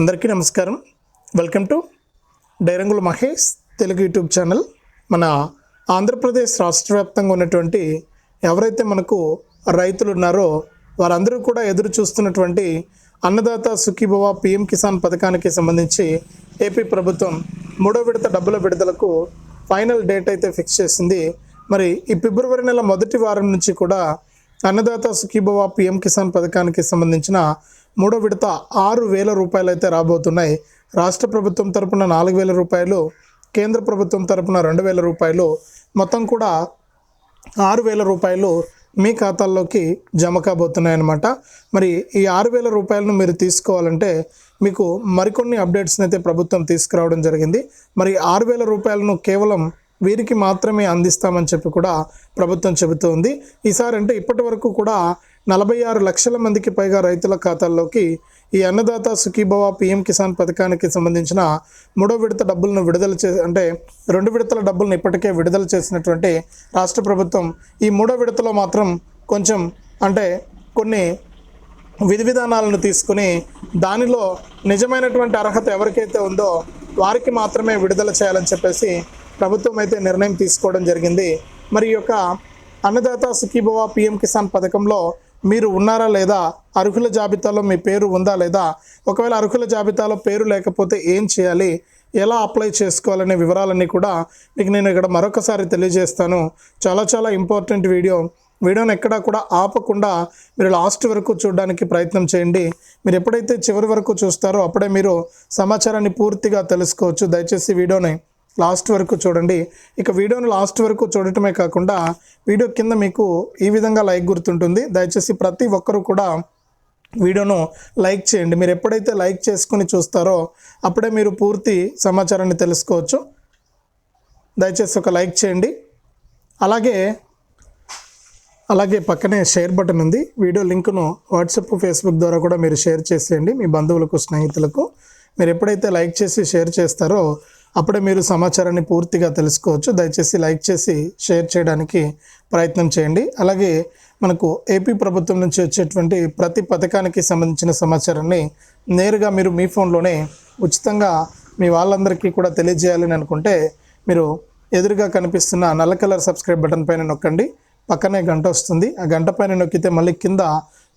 అందరికీ నమస్కారం. Welcome to డైరంగుల మహేష్ తెలుగు యూట్యూబ్ ఛానల్. మన ఆంధ్రప్రదేశ్ రాష్ట్ర వ్యాప్తంగా ఉన్నటువంటి ఎవరైతే మనకు రైతులు ఉన్నారో వారందరూ కూడా ఎదురు చూస్తున్నటువంటి అన్నదాత సుఖీభవ పిఎం కిసాన్ పథకానికి సంబంధించి ఏపీ ప్రభుత్వం మూడో విడత డబ్బుల విడుదలకు ఫైనల్ డేట్ అయితే ఫిక్స్ చేసింది. మరి ఈ ఫిబ్రవరి నెల మొదటి వారం నుంచి కూడా అన్నదాత సుఖీభవ పిఎం కిసాన్ పథకానికి సంబంధించిన మూడో విడత ఆరు వేల రూపాయలు అయితే రాబోతున్నాయి. రాష్ట్ర ప్రభుత్వం తరపున నాలుగు వేల రూపాయలు కేంద్ర ప్రభుత్వం తరపున రెండు వేల రూపాయలు. మొత్తం కూడా ఆరు వేల రూపాయలు మీ ఖాతాల్లోకి జమ కాబోతున్నాయి అన్నమాట మరి ఈ ఆరు వేల రూపాయలను మీరు తీసుకోవాలంటే మీకు మరికొన్ని అప్డేట్స్ని అయితే ప్రభుత్వం తీసుకురావడం జరిగింది. మరి ఆరు వేల రూపాయలను కేవలం వీరికి మాత్రమే అందిస్తామని చెప్పి కూడా ప్రభుత్వం చెబుతోంది. ఈసారి అంటే ఇప్పటి వరకు కూడా నలభై ఆరు లక్షల మందికి పైగా రైతుల ఖాతాల్లోకి ఈ అన్నదాత సుఖీభవ పిఎం కిసాన్ పథకానికి సంబంధించిన మూడో విడత డబ్బులను విడుదల చే అంటే రెండు విడతల డబ్బులను ఇప్పటికే విడుదల చేసినటువంటి రాష్ట్ర ప్రభుత్వం ఈ మూడో విడతలో మాత్రం కొంచెం అంటే కొన్ని విధి విధానాలను తీసుకుని దానిలో నిజమైనటువంటి అర్హత ఎవరికైతే ఉందో వారికి మాత్రమే విడుదల చేయాలని చెప్పేసి ప్రభుత్వం అయితే నిర్ణయం తీసుకోవడం జరిగింది. మరి ఈ యొక్క అన్నదాత సుఖీభవ పిఎం కిసాన్ పథకంలో మీరు ఉన్నారా లేదా? అర్హుల జాబితాలో మీ పేరు ఉందా లేదా? ఒకవేళ అర్హుల జాబితాలో పేరు లేకపోతే ఏం చేయాలి? ఎలా అప్లై చేసుకోవాలనే వివరాలన్నీ కూడా మీకు నేను ఇక్కడ మరొకసారి తెలియజేస్తాను. చాలా చాలా ఇంపార్టెంట్ వీడియో. వీడియోని ఎక్కడా కూడా ఆపకుండా మీరు లాస్ట్ వరకు చూడడానికి ప్రయత్నం చేయండి. మీరు ఎప్పుడైతే చివరి వరకు చూస్తారో అప్పుడే మీరు సమాచారాన్ని పూర్తిగా తెలుసుకోవచ్చు. దయచేసి వీడియోని లాస్ట్ వరకు చూడండి. ఇక వీడియోను లాస్ట్ వరకు చూడటమే కాకుండా వీడియో కింద మీకు ఈ విధంగా లైక్ గుర్తుంటుంది. దయచేసి ప్రతి ఒక్కరూ కూడా వీడియోను లైక్ చేయండి. మీరు ఎప్పుడైతే లైక్ చేసుకుని చూస్తారో అప్పుడే మీరు పూర్తి సమాచారాన్ని తెలుసుకోవచ్చు. దయచేసి ఒక లైక్ చేయండి. అలాగే అలాగే పక్కనే షేర్ బటన్ ఉంది. వీడియో లింక్ను వాట్సాప్ ఫేస్బుక్ ద్వారా కూడా మీరు షేర్ చేసేయండి మీ బంధువులకు స్నేహితులకు. మీరు ఎప్పుడైతే లైక్ చేసి షేర్ చేస్తారో అప్పుడే మీరు సమాచారాన్ని పూర్తిగా తెలుసుకోవచ్చు. దయచేసి లైక్ చేసి షేర్ చేయడానికి ప్రయత్నం చేయండి. అలాగే మనకు ఏపీ ప్రభుత్వం నుంచి వచ్చేటువంటి ప్రతి పథకానికి సంబంధించిన సమాచారాన్ని నేరుగా మీరు మీ ఫోన్లోనే ఉచితంగా మీ వాళ్ళందరికీ కూడా తెలియజేయాలని అనుకుంటే మీరు ఎదురుగా కనిపిస్తున్న నల్ల కలర్ సబ్స్క్రైబ్ బటన్ పైన నొక్కండి. పక్కనే గంట వస్తుంది. ఆ గంట పైన నొక్కితే మళ్ళీ కింద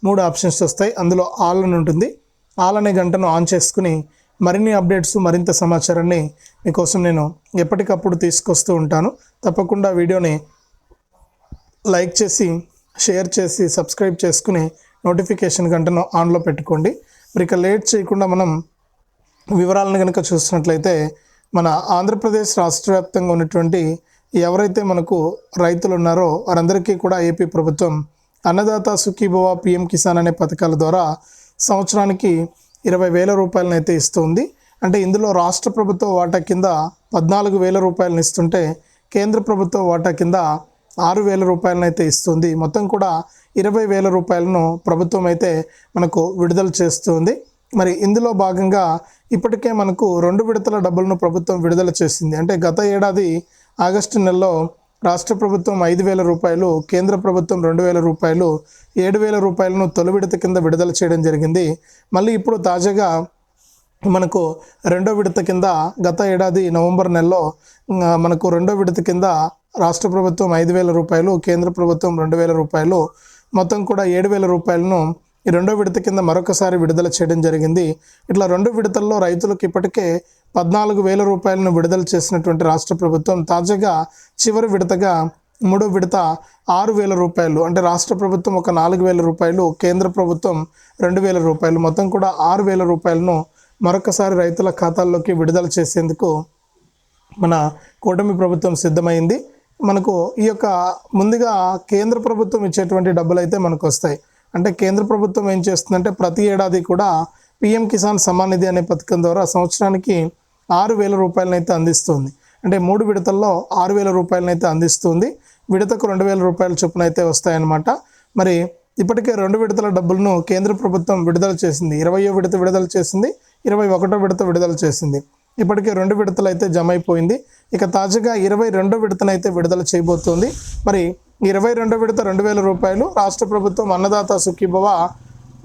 మూడు ఆప్షన్స్ వస్తాయి. అందులో ఆల్ అని ఉంటుంది. ఆల్ అనే గంటను ఆన్ చేసుకుని మరిన్ని అప్డేట్స్ మరింత సమాచారాన్ని మీకోసం నేను ఎప్పటికప్పుడు తీసుకొస్తూ ఉంటాను. తప్పకుండా వీడియోని లైక్ చేసి షేర్ చేసి సబ్స్క్రైబ్ చేసుకుని నోటిఫికేషన్ గంటను ఆన్లో పెట్టుకోండి. మరి ఇక లేట్ చేయకుండా మనం వివరాలను కనుక చూసినట్లయితే మన ఆంధ్రప్రదేశ్ రాష్ట్ర వ్యాప్తంగా ఉన్నటువంటి ఎవరైతే మనకు రైతులు ఉన్నారో వారందరికీ కూడా ఏపీ ప్రభుత్వం అన్నదాత సుఖీభవ పిఎం కిసాన్ అనే పథకాల ద్వారా సంవత్సరానికి ఇరవై వేల రూపాయలను అయితే ఇస్తుంది. అంటే ఇందులో రాష్ట్ర ప్రభుత్వ వాటా కింద పద్నాలుగు వేల రూపాయలను ఇస్తుంటే కేంద్ర ప్రభుత్వ వాటా కింద ఆరు వేల రూపాయలను అయితే ఇస్తుంది. మొత్తం కూడా ఇరవై వేల రూపాయలను ప్రభుత్వం అయితే మనకు విడుదల చేస్తుంది. మరి ఇందులో భాగంగా ఇప్పటికే మనకు రెండు విడతల డబ్బులను ప్రభుత్వం విడుదల చేసింది. అంటే గత ఏడాది ఆగస్టు నెలలో రాష్ట్ర ప్రభుత్వం ఐదు వేల రూపాయలు కేంద్ర ప్రభుత్వం రెండు వేల రూపాయలు ఏడు వేల రూపాయలను తొలి విడత కింద విడుదల చేయడం జరిగింది. మళ్ళీ ఇప్పుడు తాజాగా మనకు రెండో విడత కింద గత ఏడాది నవంబర్ నెలలో మనకు రెండో విడత కింద రాష్ట్ర ప్రభుత్వం ఐదు వేల రూపాయలు కేంద్ర ప్రభుత్వం రెండు వేల రూపాయలు మొత్తం కూడా ఏడు వేల రూపాయలను ఈ రెండో విడత కింద మరొకసారి విడుదల చేయడం జరిగింది. ఇట్లా రెండు విడతల్లో రైతులకు ఇప్పటికే పద్నాలుగు వేల రూపాయలను విడుదల చేసినటువంటి రాష్ట్ర ప్రభుత్వం తాజాగా చివరి విడతగా మూడో విడత ఆరు వేల రూపాయలు అంటే రాష్ట్ర ప్రభుత్వం ఒక నాలుగు వేల రూపాయలు కేంద్ర ప్రభుత్వం రెండు వేల రూపాయలు మొత్తం కూడా ఆరు వేల రూపాయలను మరొకసారి రైతుల ఖాతాల్లోకి విడుదల చేసేందుకు మన కూటమి ప్రభుత్వం సిద్ధమైంది. మనకు ఈ యొక్క ముందుగా కేంద్ర ప్రభుత్వం ఇచ్చేటువంటి డబ్బులు అయితే మనకు వస్తాయి. అంటే కేంద్ర ప్రభుత్వం ఏం చేస్తుందంటే ప్రతి ఏడాది కూడా పిఎం కిసాన్ సమ్మాన్ నిధి అనే పథకం ద్వారా సంవత్సరానికి ఆరు వేల రూపాయలనైతే అందిస్తుంది. అంటే మూడు విడతల్లో ఆరు వేల రూపాయలనైతే అందిస్తుంది. విడతకు రెండు వేల రూపాయల చొప్పున అయితే వస్తాయన్నమాట. మరి ఇప్పటికే రెండు విడతల డబ్బులను కేంద్ర ప్రభుత్వం విడుదల చేసింది. ఇరవయో విడత విడుదల చేసింది. ఇరవై ఒకటో విడత విడుదల చేసింది. ఇప్పటికే రెండు విడతలు అయితే జమ అయిపోయింది ఇక తాజాగా ఇరవై రెండో విడతనైతే విడుదల చేయబోతోంది. మరి ఇరవై రెండో విడత రెండు వేల రూపాయలు రాష్ట్ర ప్రభుత్వం అన్నదాత సుఖీభవ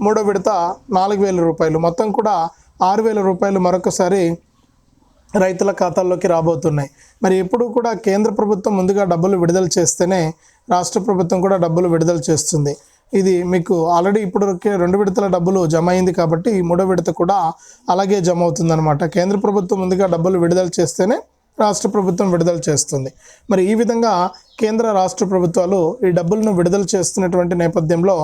మూడో విడత నాలుగు వేల రూపాయలు. మొత్తం కూడా ఆరు వేల రూపాయలు మరొకసారి రైతుల ఖాతాల్లోకి రాబోతున్నాయి. మరి ఎప్పుడు కూడా కేంద్ర ప్రభుత్వం ముందుగా డబ్బులు విడుదల చేస్తేనే రాష్ట్ర ప్రభుత్వం కూడా డబ్బులు విడుదల చేస్తుంది. ఇది మీకు ఆల్రెడీ ఇప్పుడు రెండు విడతల డబ్బులు జమ అయింది కాబట్టి ఈ మూడో విడత కూడా అలాగే జమ అవుతుందన్నమాట. కేంద్ర ప్రభుత్వం ముందుగా డబ్బులు విడుదల చేస్తేనే రాష్ట్ర ప్రభుత్వం విడుదల చేస్తుంది. మరి ఈ విధంగా కేంద్ర రాష్ట్ర ప్రభుత్వాలు ఈ డబ్బులను విడుదల చేస్తున్నటువంటి నేపథ్యంలో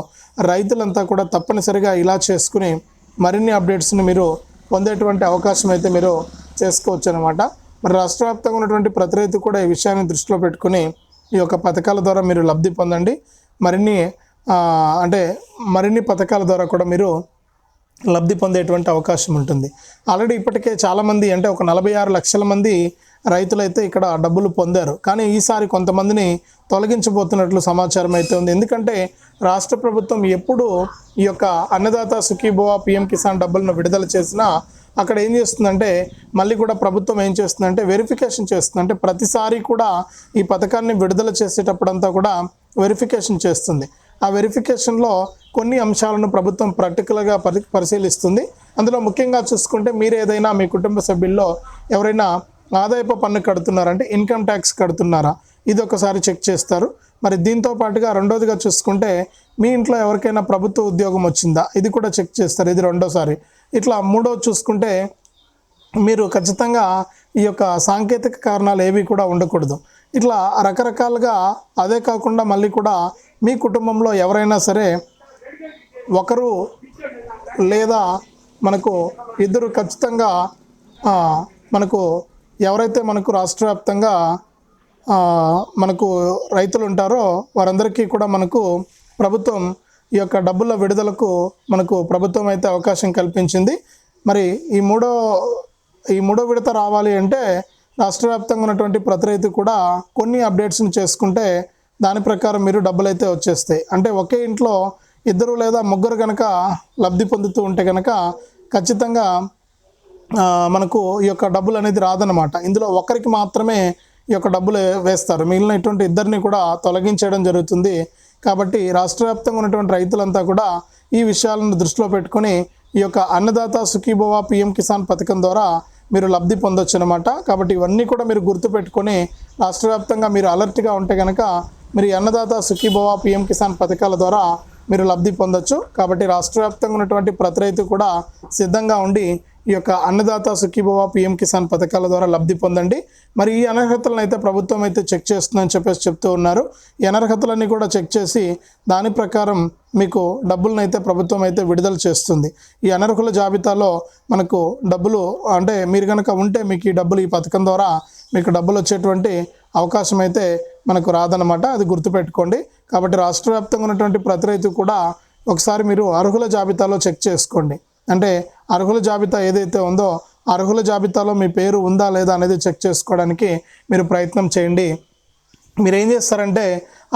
రైతులంతా కూడా తప్పనిసరిగా ఇలా చేసుకుని మరిన్ని అప్డేట్స్ని మీరు పొందేటువంటి అవకాశం అయితే మీరు చేసుకోవచ్చు అనమాట మరి రాష్ట్ర వ్యాప్తంగా ఉన్నటువంటి ప్రతి రైతు కూడా ఈ విషయాన్ని దృష్టిలో పెట్టుకుని ఈ యొక్క పథకాల ద్వారా మీరు లబ్ధి పొందండి. మరిన్ని అంటే మరిన్ని పథకాల ద్వారా కూడా మీరు లబ్ధి పొందేటువంటి అవకాశం ఉంటుంది. ఆల్రెడీ ఇప్పటికే చాలామంది అంటే ఒక నలభై ఆరు లక్షల మంది రైతులైతే ఇక్కడ డబ్బులు పొందారు. కానీ ఈసారి కొంతమందిని తొలగించబోతున్నట్లు సమాచారం అయితే ఉంది. ఎందుకంటే రాష్ట్ర ప్రభుత్వం ఎప్పుడు ఈ యొక్క అన్నదాత సుఖీభవ పిఎం కిసాన్ డబ్బులను విడుదల చేసినా అక్కడ ఏం చేస్తుందంటే మళ్ళీ కూడా ప్రభుత్వం ఏం చేస్తుందంటే వెరిఫికేషన్ చేస్తుందంటే ప్రతిసారి కూడా ఈ పథకాన్ని విడుదల చేసేటప్పుడంతా కూడా వెరిఫికేషన్ చేస్తుంది. ఆ వెరిఫికేషన్లో కొన్ని అంశాలను ప్రభుత్వం ప్రాక్టికల్గా పరి పరిశీలిస్తుంది. అందులో ముఖ్యంగా చూసుకుంటే మీరు ఏదైనా మీ కుటుంబ సభ్యుల్లో ఎవరైనా ఆదాయపు పన్ను కడుతున్నారంటే ఇన్కమ్ ట్యాక్స్ కడుతున్నారా? ఇది ఒకసారి చెక్ చేస్తారు. మరి దీంతో పాటుగా రెండోదిగా చూసుకుంటే మీ ఇంట్లో ఎవరికైనా ప్రభుత్వ ఉద్యోగం వచ్చిందా? ఇది కూడా చెక్ చేస్తారు. ఇది రెండోసారి. ఇట్లా మూడో చూసుకుంటే మీరు ఖచ్చితంగా ఈ యొక్క సాంకేతిక కారణాలు ఏవి కూడా ఉండకూడదు. ఇట్లా రకరకాలుగా అదే కాకుండా మళ్ళీ కూడా మీ కుటుంబంలో ఎవరైనా సరే ఒకరు లేదా మనకు ఇద్దరు ఖచ్చితంగా మనకు ఎవరైతే మనకు రాష్ట్ర వ్యాప్తంగా మనకు రైతులు ఉంటారో వారందరికీ కూడా మనకు ప్రభుత్వం ఈ యొక్క డబ్బుల విడుదలకు మనకు ప్రభుత్వం అయితే అవకాశం కల్పించింది. మరి ఈ మూడో ఈ మూడో విడత రావాలి అంటే రాష్ట్ర వ్యాప్తంగా ఉన్నటువంటి ప్రతి రైతు కూడా కొన్ని అప్డేట్స్ని చేసుకుంటే దాని ప్రకారం మీరు డబ్బులు అయితే వచ్చేస్తాయి. అంటే ఒకే ఇంట్లో ఇద్దరు లేదా ముగ్గురు కనుక లబ్ధి పొందుతూ ఉంటే కనుక ఖచ్చితంగా మనకు ఈ యొక్క డబ్బులు అనేది రాదనమాట ఇందులో ఒకరికి మాత్రమే ఈ యొక్క డబ్బులు వేస్తారు. మిగిలిన ఇటువంటి ఇద్దరిని కూడా తొలగించేయడం జరుగుతుంది. కాబట్టి రాష్ట్ర వ్యాప్తంగా ఉన్నటువంటి రైతులంతా కూడా ఈ విషయాలను దృష్టిలో పెట్టుకొని ఈ యొక్క అన్నదాత సుఖీభవ పిఎం కిసాన్ పథకం ద్వారా మీరు లబ్ధి పొందొచ్చు అనమాట కాబట్టి ఇవన్నీ కూడా మీరు గుర్తుపెట్టుకొని రాష్ట్ర వ్యాప్తంగా మీరు అలర్ట్గా ఉంటే కనుక మీరు అన్నదాత సుఖీభవ పిఎం కిసాన్ పథకాల ద్వారా మీరు లబ్ధి పొందొచ్చు. కాబట్టి రాష్ట్ర వ్యాప్తంగా ఉన్నటువంటి ప్రతి రైతు కూడా సిద్ధంగా ఉండి ఈ యొక్క అన్నదాత సుఖీభవ పిఎం కిసాన్ పథకాల ద్వారా లబ్ధి పొందండి. మరి ఈ అనర్హతలను అయితే ప్రభుత్వం అయితే చెక్ చేస్తుందని చెప్పేసి చెప్తూ ఉన్నారు. ఈ అనర్హతలన్నీ కూడా చెక్ చేసి దాని ప్రకారం మీకు డబ్బులను అయితే ప్రభుత్వం అయితే విడుదల చేస్తుంది. ఈ అనర్హుల జాబితాలో మనకు డబ్బులు అంటే మీరు కనుక ఉంటే మీకు ఈ డబ్బులు ఈ పథకం ద్వారా మీకు డబ్బులు వచ్చేటువంటి అవకాశం అయితే మనకు రాదనమాట అది గుర్తుపెట్టుకోండి. కాబట్టి రాష్ట్ర వ్యాప్తంగా ఉన్నటువంటి ప్రతి రైతు కూడా ఒకసారి మీరు అర్హుల జాబితాలో చెక్ చేసుకోండి. అంటే అర్హుల జాబితా ఏదైతే ఉందో అర్హుల జాబితాలో మీ పేరు ఉందా లేదా అనేది చెక్ చేసుకోవడానికి మీరు ప్రయత్నం చేయండి. మీరు ఏం చేస్తారంటే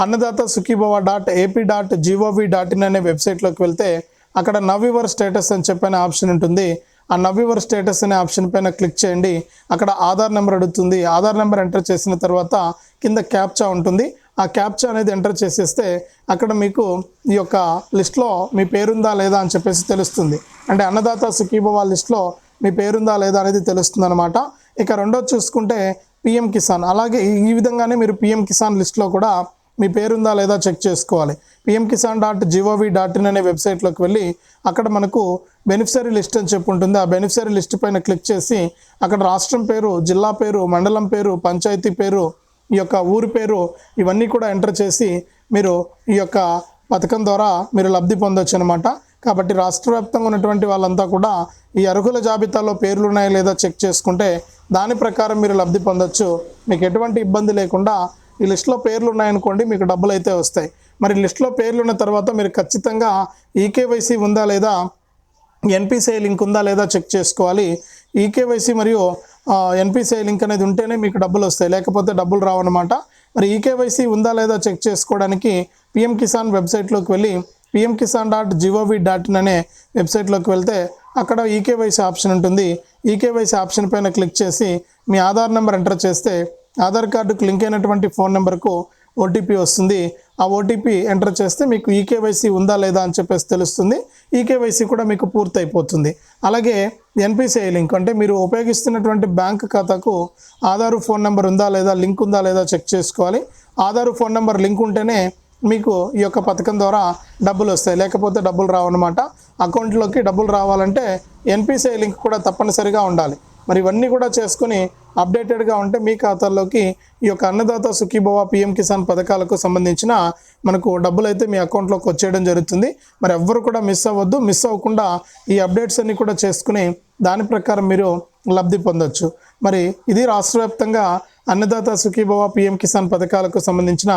Annadata Sukhibhava dot AP dot G O V dot in అనే వెబ్సైట్లోకి వెళ్తే అక్కడ నవ్యువర్ స్టేటస్ అని చెప్పిన ఆప్షన్ ఉంటుంది. ఆ నవ్యువర్ స్టేటస్ అనే ఆప్షన్ పైన క్లిక్ చేయండి. అక్కడ ఆధార్ నెంబర్ అడుగుతుంది. ఆధార్ నెంబర్ ఎంటర్ చేసిన తర్వాత కింద క్యాప్చా ఉంటుంది. ఆ క్యాప్చా అనేది ఎంటర్ చేసేస్తే అక్కడ మీకు ఈ యొక్క లిస్ట్లో మీ పేరుందా లేదా అని చెప్పేసి తెలుస్తుంది. అంటే అన్నదాత సుఖీభవ లిస్ట్లో మీ పేరుందా లేదా అనేది తెలుస్తుంది అనమాట ఇక రెండోది చూసుకుంటే పిఎం కిసాన్ అలాగే ఈ- ఈ విధంగానే మీరు పిఎం కిసాన్ లిస్ట్లో కూడా మీ పేరుందా లేదా చెక్ చేసుకోవాలి. PM Kisan dot G O V dot in అనే వెబ్సైట్లోకి వెళ్ళి అక్కడ మనకు బెనిఫిషరీ లిస్ట్ అని చెప్పి ఉంటుంది. ఆ బెనిఫిషరీ లిస్ట్ పైన క్లిక్ చేసి అక్కడ రాష్ట్రం పేరు జిల్లా పేరు మండలం పేరు పంచాయతీ పేరు ఈ యొక్క ఊరి పేరు ఇవన్నీ కూడా ఎంటర్ చేసి మీరు ఈ యొక్క పథకం ద్వారా మీరు లబ్ధి పొందొచ్చు అనమాట కాబట్టి రాష్ట్ర వ్యాప్తంగా ఉన్నటువంటి వాళ్ళంతా కూడా ఈ అర్హుల జాబితాలో పేర్లు ఉన్నాయా లేదా చెక్ చేసుకుంటే దాని ప్రకారం మీరు లబ్ధి పొందొచ్చు. మీకు ఎటువంటి ఇబ్బంది లేకుండా ఈ లిస్ట్లో పేర్లు ఉన్నాయనుకోండి మీకు డబ్బులు అయితే వస్తాయి. మరి లిస్ట్లో పేర్లు ఉన్న తర్వాత మీరు ఖచ్చితంగా ఈకేవైసీ ఉందా లేదా ఎన్పిసిఐ లింక్ ఉందా లేదా చెక్ చేసుకోవాలి. ఈకేవైసీ మరియు ఎన్పిసిఐ లింక్ అనేది ఉంటేనే మీకు డబ్బులు వస్తాయి. లేకపోతే డబ్బులు రావన్నమాట. మరి ఈకేవైసీ ఉందా లేదా చెక్ చేసుకోవడానికి పిఎం కిసాన్ వెబ్సైట్లోకి వెళ్ళి PM Kisan dot G O V dot in అనే వెబ్సైట్లోకి వెళ్తే అక్కడ ఈకేవైసీ ఆప్షన్ ఉంటుంది. ఈకేవైసీ ఆప్షన్ పైన క్లిక్ చేసి మీ ఆధార్ నెంబర్ ఎంటర్ చేస్తే ఆధార్ కార్డుకు లింక్ అయినటువంటి ఫోన్ నెంబర్కు ఓటీపీ వస్తుంది. ఆ ఓటీపీ ఎంటర్ చేస్తే మీకు ఈకేవైసీ ఉందా లేదా అని చెప్పేసి తెలుస్తుంది. ఈకేవైసీ కూడా మీకు పూర్తయిపోతుంది. అలాగే ఎన్పిసిఐ లింక్ అంటే మీరు ఉపయోగిస్తున్నటువంటి బ్యాంక్ ఖాతాకు ఆధార్ ఫోన్ నెంబర్ ఉందా లేదా లింక్ ఉందా లేదా చెక్ చేసుకోవాలి. ఆధార్ ఫోన్ నెంబర్ లింక్ ఉంటేనే మీకు ఈ యొక్క పథకం ద్వారా డబ్బులు వస్తాయి. లేకపోతే డబ్బులు రావన్నమాట. అకౌంట్లోకి డబ్బులు రావాలంటే ఎన్పిసిఐ లింక్ కూడా తప్పనిసరిగా ఉండాలి. మరి ఇవన్నీ కూడా చేసుకుని అప్డేటెడ్గా ఉంటే మీ ఖాతాల్లోకి ఈ యొక్క అన్నదాత సుఖీభవ పిఎం కిసాన్ పథకాలకు సంబంధించిన మనకు డబ్బులు అయితే మీ అకౌంట్లోకి వచ్చేయడం జరుగుతుంది. మరి ఎవ్వరు కూడా మిస్ అవ్వద్దు. మిస్ అవ్వకుండా ఈ అప్డేట్స్ అన్ని కూడా చేసుకుని దాని ప్రకారం మీరు లబ్ధి పొందొచ్చు. మరి ఇది రాష్ట్ర వ్యాప్తంగా అన్నదాత సుఖీభవ పిఎం కిసాన్ పథకాలకు సంబంధించిన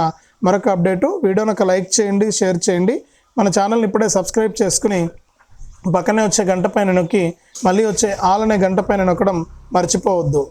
మరొక అప్డేటు. వీడియోని ఒక లైక్ చేయండి షేర్ చేయండి. మన ఛానల్ని ఇప్పుడే సబ్స్క్రైబ్ చేసుకుని పక్కనే వచ్చే గంట పైన నొక్కి మళ్ళీ వచ్చే ఆలనే గంట పైన నొక్కడం మర్చిపోవద్దు.